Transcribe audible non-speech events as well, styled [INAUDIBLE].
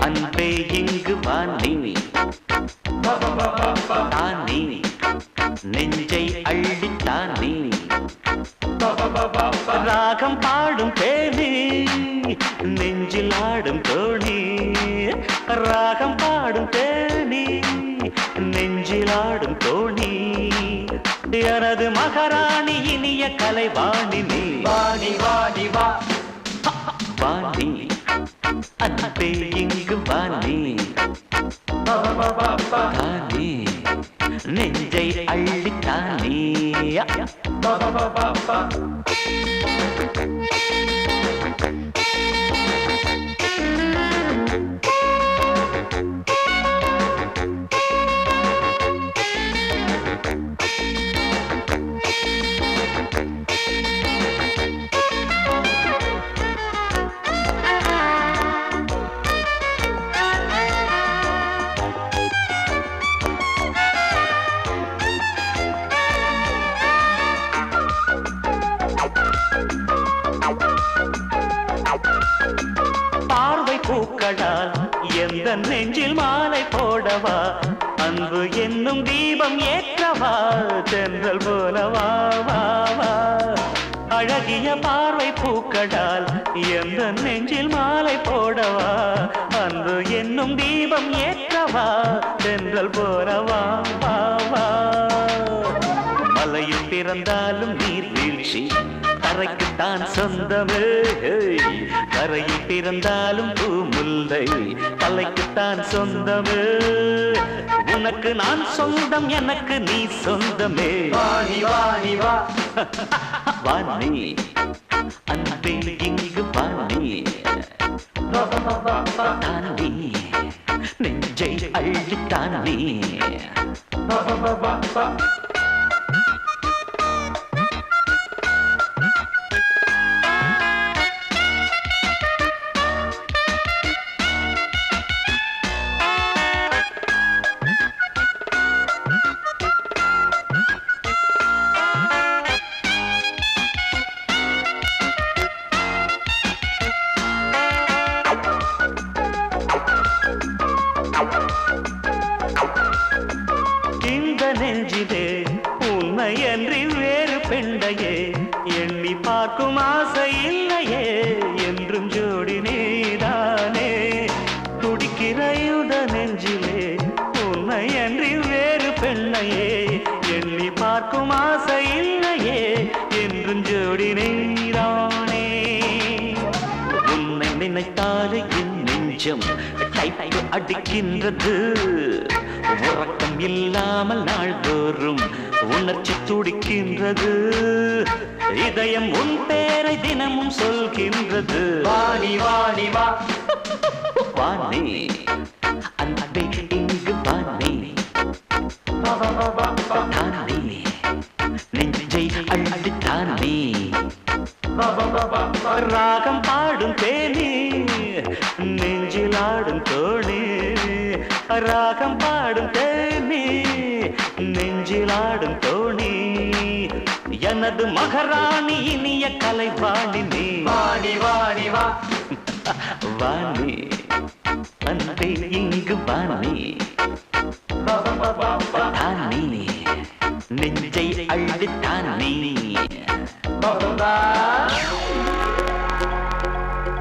அன்பே இங்கு வாணி. தானே அள்ளித்தான் நீ. ராகம் பாடும் தேனி நெஞ்சில் ஆடும் தோணி. ராகம் பாடும் தேனி நெஞ்சில் ஆடும் தோணி. எனது மகாராணி இனிய கலை வாணி வாணி வாணி வாணி அன்பே இங்கு வாணி. நெஞ்சை அள்ளித்தானே எந்த நெஞ்சில் மாலை போடவா? அன்பு என்னும் தீபம் ஏற்றவா? தென்றல் போலவா வா அழகிய பார்வை பூக்கடால் எந்த நெஞ்சில் மாலை போடவா? அன்பு என்னும் தீபம் ஏற்றவா? தென்றல் போலவா வா வா. மலையில் பிறந்தாலும் நீர் வீழ்ச்சி. கரைக்குத்தான் சொந்தமே. கரையில் பிறந்தாலும் பூமுல்லை. தலைக்குத்தான் சொந்தமே. உனக்கு நான் சொந்தம் எனக்கு நீ சொந்தமே. வாணி வாணி வா. [LAUGHS] வாணி. அன்பே இங்கு வாணி. தானே. நெஞ்சை அள்ளித்தானே. [LAUGHS] இந்த நெஞ்சிலே. உண்மையன்றி வேறு பெண்டையே. எண்ணி பார்க்கும் ஆசை இல்லையே. என்றும் ஜோடி நீதானே. துடிக்கிற யுத நெஞ்சிலே. உண்மையன்றி வேறு பெண்ணையே எண்ணி பார்க்கும் ஆசை இல்லையே. என்றும் ஜோடி நீதானே. உன்னை நினைத்தாலே என்ன நெஞ்சம் டைப்பு அடிக்கின்றது. உறக்கம் இல்லாமல் நாள்தோறும் உணர்ச்சி துடிக்கின்றது. இதயம் உன் பேரை தினமும் சொல்கின்றது. வாணி வாணி வா. வாணி. அன்பே இங்கு வாணி. தானே. நெஞ்சை அள்ளித்தானே ராகம் பாடும் தேனி ராகம் பாடும் தேனி நெஞ்சில் ஆடும் தோணி எனது மகாராணி இனிய கலைவாணி நீ வாணி வாணி வா. வாணி அன்பே இங்கு வாணி. தானே நெஞ்சை அள்ளித்தானே பா